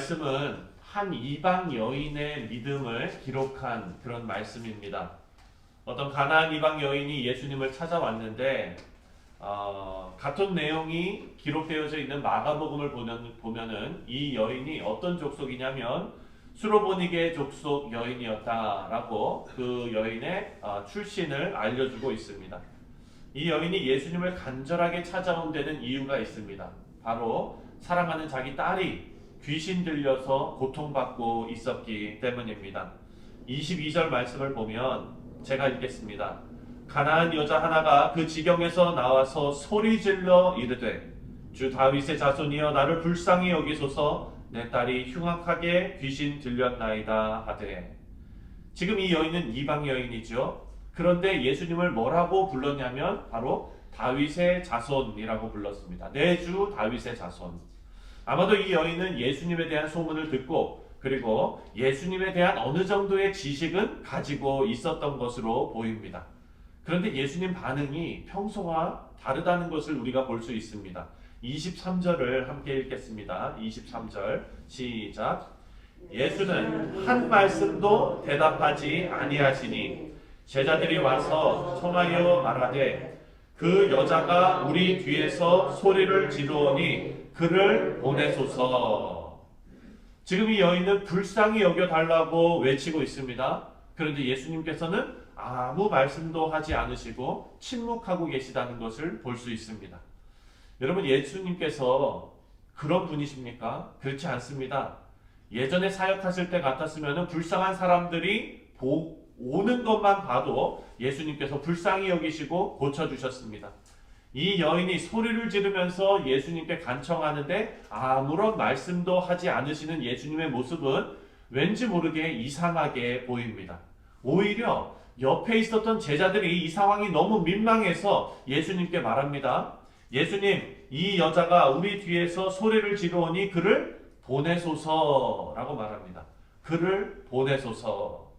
말씀은 한 이방 여인의 믿음을 기록한 그런 말씀입니다. 어떤 가나안 이방 여인이 예수님을 찾아왔는데 어, 같은 내용이 기록되어져 있는 마가복음을 보면, 보면은 이 여인이 어떤 족속이냐면 수로보니게 족속 여인이었다라고 그 여인의 어, 출신을 알려주고 있습니다. 이 여인이 예수님을 간절하게 찾아온 데는 이유가 있습니다. 바로 사랑하는 자기 딸이 귀신 들려서 고통받고 있었기 때문입니다. 22절 말씀을 보면 제가 읽겠습니다. 가나안 여자 하나가 그 지경에서 나와서 소리 질러 이르되 주 다윗의 자손이여 나를 불쌍히 여기소서 내 딸이 흉악하게 귀신 들렸나이다 하되 지금 이 여인은 이방 여인이죠. 그런데 예수님을 뭐라고 불렀냐면 바로 다윗의 자손이라고 불렀습니다. 내 주 다윗의 자손. 아마도 이 여인은 예수님에 대한 소문을 듣고 그리고 예수님에 대한 어느 정도의 지식은 가지고 있었던 것으로 보입니다. 그런데 예수님 반응이 평소와 다르다는 것을 우리가 볼 수 있습니다. 23절을 함께 읽겠습니다. 23절 시작. 예수는 한 말씀도 대답하지 아니하시니 제자들이 와서 청하여 말하되 그 여자가 우리 뒤에서 소리를 지르오니 그를 보내소서. 지금 이 여인은 불쌍히 여겨 달라고 외치고 있습니다. 그런데 예수님께서는 아무 말씀도 하지 않으시고 침묵하고 계시다는 것을 볼 수 있습니다. 여러분 예수님께서 그런 분이십니까? 그렇지 않습니다. 예전에 사역하실 때 같았으면 불쌍한 사람들이 보, 오는 것만 봐도 예수님께서 불쌍히 여기시고 고쳐주셨습니다. 이 여인이 소리를 지르면서 예수님께 간청하는데 아무런 말씀도 하지 않으시는 예수님의 모습은 왠지 모르게 이상하게 보입니다. 오히려 옆에 있었던 제자들이 이 상황이 너무 민망해서 예수님께 말합니다. 예수님, 이 여자가 우리 뒤에서 소리를 지르오니 그를 보내소서라고 말합니다. 그를 보내소서.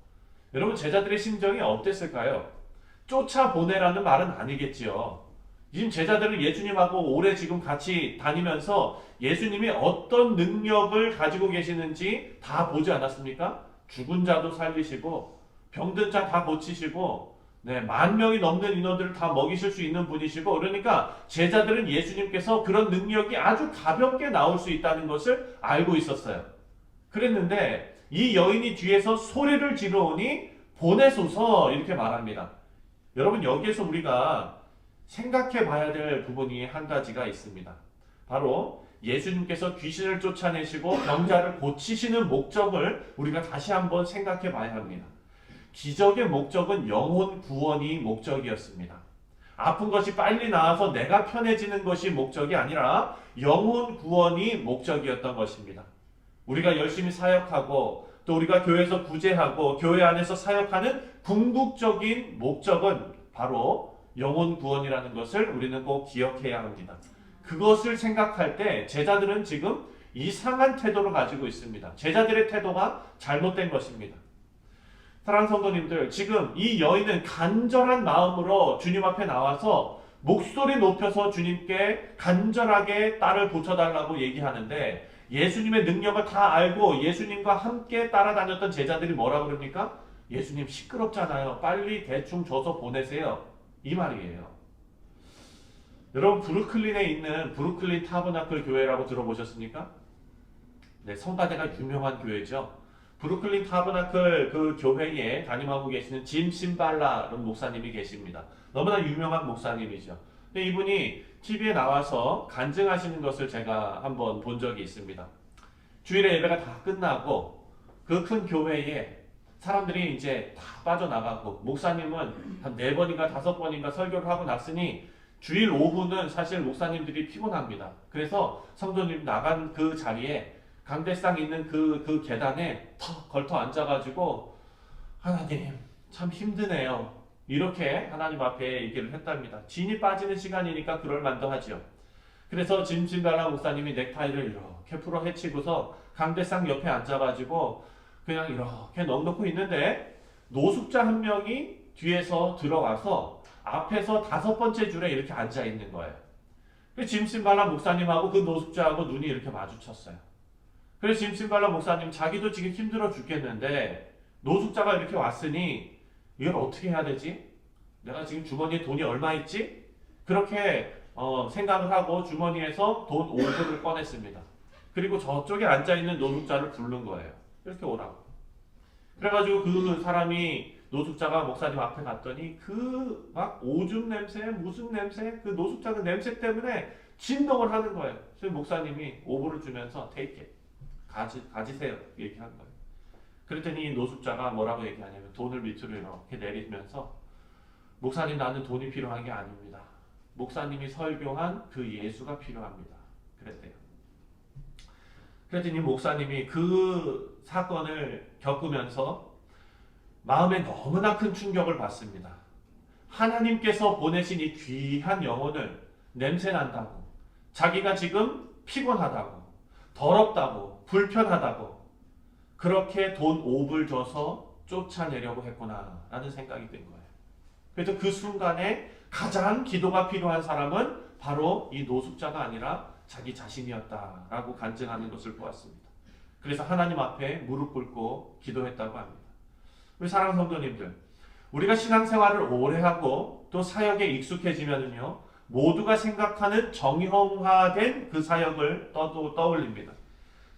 여러분 제자들의 심정이 어땠을까요? 쫓아 보내라는 말은 아니겠지요. 지금 제자들은 예수님하고 오래 지금 같이 다니면서 예수님이 어떤 능력을 가지고 계시는지 다 보지 않았습니까? 죽은 자도 살리시고 병든 자 다 고치시고 네, 만 명이 넘는 인원들을 다 먹이실 수 있는 분이시고 그러니까 제자들은 예수님께서 그런 능력이 아주 가볍게 나올 수 있다는 것을 알고 있었어요. 그랬는데 이 여인이 뒤에서 소리를 지르오니 보내소서 이렇게 말합니다. 여러분 여기에서 우리가 생각해 봐야 될 부분이 한 가지가 있습니다. 바로 예수님께서 귀신을 쫓아내시고 병자를 고치시는 목적을 우리가 다시 한번 생각해 봐야 합니다. 기적의 목적은 영혼 구원이 목적이었습니다. 아픈 것이 빨리 나아서 내가 편해지는 것이 목적이 아니라 영혼 구원이 목적이었던 것입니다. 우리가 열심히 사역하고 또 우리가 교회에서 구제하고 교회 안에서 사역하는 궁극적인 목적은 바로 영혼 구원이라는 것을 우리는 꼭 기억해야 합니다. 그것을 생각할 때 제자들은 지금 이상한 태도를 가지고 있습니다. 제자들의 태도가 잘못된 것입니다. 사랑하는 성도님들, 지금 이 여인은 간절한 마음으로 주님 앞에 나와서 목소리 높여서 주님께 간절하게 딸을 고쳐달라고 얘기하는데 예수님의 능력을 다 알고 예수님과 함께 따라다녔던 제자들이 뭐라 그럽니까? 예수님 시끄럽잖아요. 빨리 대충 줘서 보내세요. 이 말이에요. 여러분 브루클린에 있는 브루클린 타버나클 교회라고 들어보셨습니까? 네, 성가대가 유명한 교회죠. 브루클린 타버나클 그 교회에 담임하고 계시는 짐 심발라는 목사님이 계십니다. 너무나 유명한 목사님이죠. 근데 이분이 TV에 나와서 간증하시는 것을 제가 한번 본 적이 있습니다. 주일에 예배가 다 끝나고 그 큰 교회에 사람들이 이제 다 빠져나가고 목사님은 한 네 번인가 다섯 번인가 설교를 하고 났으니 주일 오후는 사실 목사님들이 피곤합니다. 그래서 성도님 나간 그 자리에 강대상 있는 그, 그 계단에 턱 걸터 앉아가지고 하나님 참 힘드네요. 이렇게 하나님 앞에 얘기를 했답니다. 진이 빠지는 시간이니까 그럴 만도 하죠. 그래서 짐진발라 목사님이 넥타이를 이렇게 풀어 헤치고서 강대상 옆에 앉아가지고 그냥 이렇게 넉넉히 있는데 노숙자 한 명이 뒤에서 들어와서 앞에서 다섯 번째 줄에 이렇게 앉아 있는 거예요. 짐신발라 목사님하고 그 노숙자하고 눈이 이렇게 마주쳤어요. 그래서 짐 심발라 목사님 자기도 지금 힘들어 죽겠는데 노숙자가 이렇게 왔으니 이걸 어떻게 해야 되지? 내가 지금 주머니에 돈이 얼마 있지? 그렇게 어, 생각을 하고 주머니에서 돈 5불을 꺼냈습니다. 그리고 저쪽에 앉아 있는 노숙자를 부른 거예요. 이렇게 오라고. 그래가지고 그 사람이 노숙자가 목사님 앞에 갔더니 그 막 오줌 냄새 무슨 냄새 그 노숙자 그 냄새 때문에 진동을 하는 거예요. 그래서 목사님이 5불을 주면서 it 가지 가지세요 얘기한 거예요. 그랬더니 이 노숙자가 뭐라고 얘기하냐면 돈을 밑으로 이렇게 내리면서 목사님 나는 돈이 필요한 게 아닙니다. 목사님이 설교한 그 예수가 필요합니다. 그랬대요. 그랬더니 목사님이 그 사건을 겪으면서 마음에 너무나 큰 충격을 받습니다. 하나님께서 보내신 이 귀한 영혼을 냄새 난다고, 자기가 지금 피곤하다고, 더럽다고, 불편하다고, 그렇게 돈 5불 줘서 쫓아내려고 했구나 라는 생각이 든 거예요. 그래서 그 순간에 가장 기도가 필요한 사람은 바로 이 노숙자가 아니라 자기 자신이었다라고 간증하는 것을 보았습니다. 그래서 하나님 앞에 무릎 꿇고 기도했다고 합니다. 우리 사랑하는 성도님들, 우리가 신앙생활을 오래 하고 또 사역에 익숙해지면은요, 모두가 생각하는 정형화된 그 사역을 떠도 떠올립니다.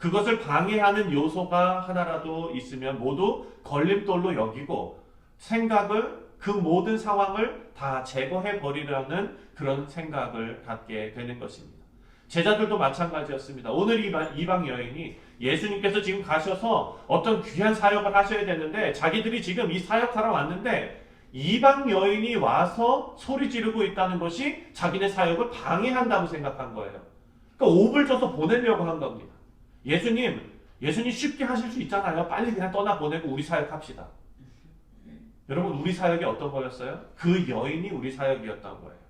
그것을 방해하는 요소가 하나라도 있으면 모두 걸림돌로 여기고 생각을 그 모든 상황을 다 제거해 버리려는 그런 생각을 갖게 되는 것입니다. 제자들도 마찬가지였습니다. 오늘 이방, 이방 여인이 예수님께서 지금 가셔서 어떤 귀한 사역을 하셔야 되는데 자기들이 지금 이 사역하러 왔는데 이방 여인이 와서 소리 지르고 있다는 것이 자기네 사역을 방해한다고 생각한 거예요. 그러니까 옵을 줘서 보내려고 한 겁니다. 예수님, 예수님 쉽게 하실 수 있잖아요. 빨리 그냥 떠나 보내고 우리 사역합시다. 여러분 우리 사역이 어떤 거였어요? 그 여인이 우리 사역이었던 거예요.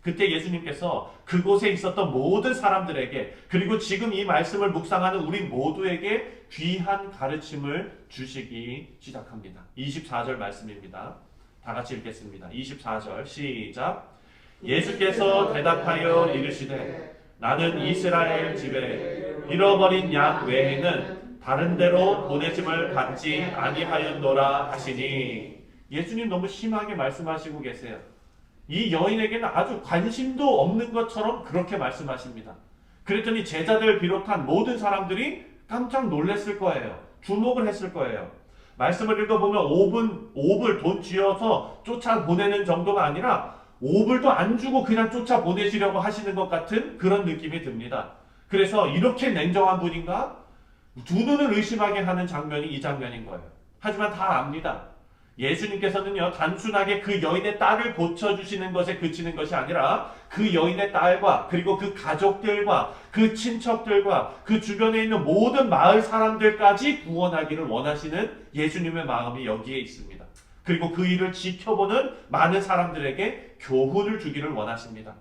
그때 예수님께서 그곳에 있었던 모든 사람들에게 그리고 지금 이 말씀을 묵상하는 우리 모두에게 귀한 가르침을 주시기 시작합니다. 24절 말씀입니다. 다 같이 읽겠습니다. 24절 시작. 예수께서 대답하여 이르시되 나는 이스라엘 집에 잃어버린 양 외에는 다른 데로 보내짐을 받지 아니하였노라 하시니 예수님 너무 심하게 말씀하시고 계세요. 이 여인에게는 아주 관심도 없는 것처럼 그렇게 말씀하십니다. 그랬더니 제자들 비롯한 모든 사람들이 깜짝 놀랐을 거예요. 주목을 했을 거예요. 말씀을 읽어보면 5분, 5불 돈 쥐어서 쫓아 보내는 정도가 아니라 5불도 안 주고 그냥 쫓아 보내시려고 하시는 것 같은 그런 느낌이 듭니다. 그래서 이렇게 냉정한 분인가? 두 눈을 의심하게 하는 장면이 이 장면인 거예요. 하지만 다 압니다. 예수님께서는요, 단순하게 그 여인의 딸을 고쳐주시는 것에 그치는 것이 아니라 그 여인의 딸과 그리고 그 가족들과 그 친척들과 그 주변에 있는 모든 마을 사람들까지 구원하기를 원하시는 예수님의 마음이 여기에 있습니다. 그리고 그 일을 지켜보는 많은 사람들에게 교훈을 주기를 원하십니다.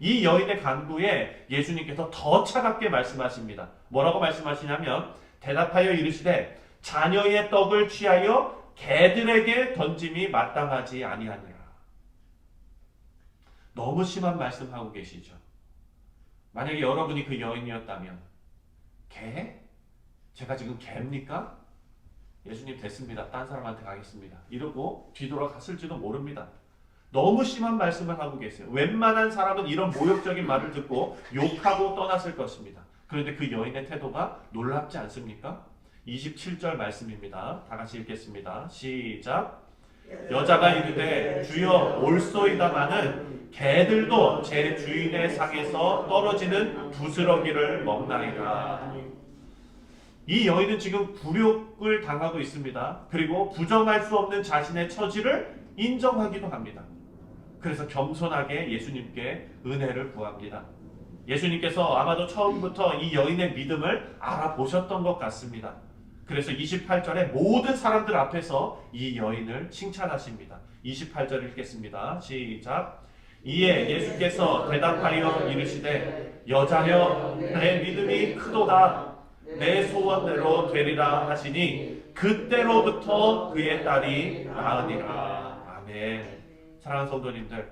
이 여인의 간구에 예수님께서 더 차갑게 말씀하십니다. 뭐라고 말씀하시냐면 대답하여 이르시되 자녀의 떡을 취하여 개들에게 던짐이 마땅하지 아니하니라. 너무 심한 말씀하고 계시죠. 만약에 여러분이 그 여인이었다면 개? 제가 지금 개입니까? 예수님 됐습니다. 딴 사람한테 가겠습니다. 이러고 뒤돌아갔을지도 모릅니다. 너무 심한 말씀을 하고 계세요. 웬만한 사람은 이런 모욕적인 말을 듣고 욕하고 떠났을 것입니다. 그런데 그 여인의 태도가 놀랍지 않습니까? 27절 말씀입니다. 다 같이 읽겠습니다. 시작. 여자가 이르되 주여 올소이다마는 개들도 제 주인의 상에서 떨어지는 부스러기를 먹나이다. 이 여인은 지금 굴욕을 당하고 있습니다. 그리고 부정할 수 없는 자신의 처지를 인정하기도 합니다. 그래서 겸손하게 예수님께 은혜를 구합니다. 예수님께서 아마도 처음부터 이 여인의 믿음을 알아보셨던 것 같습니다. 그래서 28절에 모든 사람들 앞에서 이 여인을 칭찬하십니다. 28절 읽겠습니다. 시작. 이에 예수께서 대답하여 이르시되 여자여 내 믿음이 크도다 내 소원대로 되리라 하시니 그때로부터 그의 딸이 나으니라. 아멘. 사랑하는 성도님들,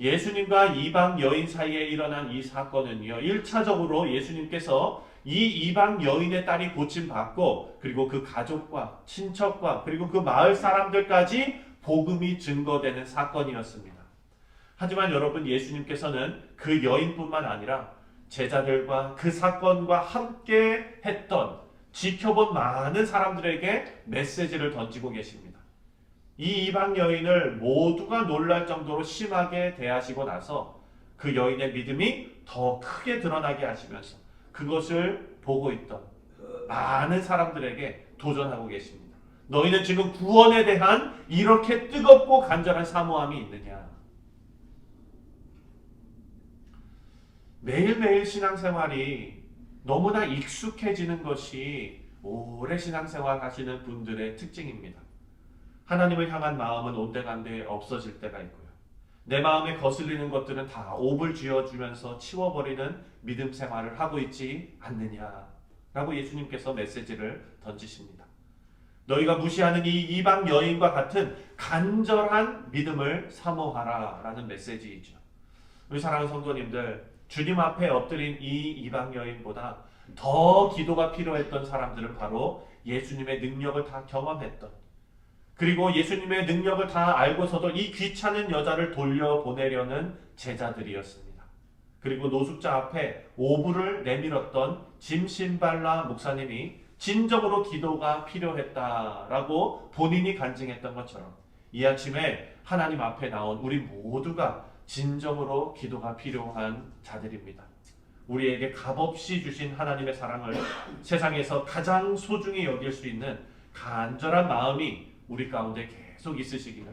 예수님과 이방 여인 사이에 일어난 이 사건은요, 1차적으로 예수님께서 이 이방 여인의 딸이 고침 받고 그리고 그 가족과 친척과 그리고 그 마을 사람들까지 복음이 증거되는 사건이었습니다. 하지만 여러분 예수님께서는 그 여인뿐만 아니라 제자들과 그 사건과 함께 했던 지켜본 많은 사람들에게 메시지를 던지고 계십니다. 이 이방 여인을 모두가 놀랄 정도로 심하게 대하시고 나서 그 여인의 믿음이 더 크게 드러나게 하시면서 그것을 보고 있던 많은 사람들에게 도전하고 계십니다. 너희는 지금 구원에 대한 이렇게 뜨겁고 간절한 사모함이 있느냐? 매일매일 신앙생활이 너무나 익숙해지는 것이 오래 신앙생활 하시는 분들의 특징입니다. 하나님을 향한 마음은 온데간데 없어질 때가 있고요. 내 마음에 거슬리는 것들은 다 옵을 쥐어주면서 치워버리는 믿음 생활을 하고 있지 않느냐라고 예수님께서 메시지를 던지십니다. 너희가 무시하는 이 이방 여인과 같은 간절한 믿음을 사모하라라는 메시지이죠. 우리 사랑하는 성도님들, 주님 앞에 엎드린 이 이방 여인보다 더 기도가 필요했던 사람들은 바로 예수님의 능력을 다 경험했던 그리고 예수님의 능력을 다 알고서도 이 귀찮은 여자를 돌려보내려는 제자들이었습니다. 그리고 노숙자 앞에 오부를 내밀었던 짐신발라 목사님이 진정으로 기도가 필요했다라고 본인이 간증했던 것처럼 이 아침에 하나님 앞에 나온 우리 모두가 진정으로 기도가 필요한 자들입니다. 우리에게 값없이 주신 하나님의 사랑을 세상에서 가장 소중히 여길 수 있는 간절한 마음이 우리 가운데 계속 있으시기를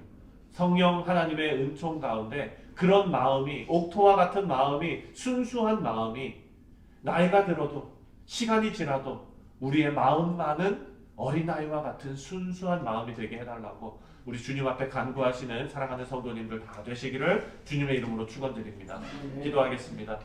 성령 하나님의 은총 가운데 그런 마음이 옥토와 같은 마음이 순수한 마음이 나이가 들어도 시간이 지나도 우리의 마음만은 어린아이와 같은 순수한 마음이 되게 해달라고 우리 주님 앞에 간구하시는 사랑하는 성도님들 다 되시기를 주님의 이름으로 축원드립니다. 기도하겠습니다.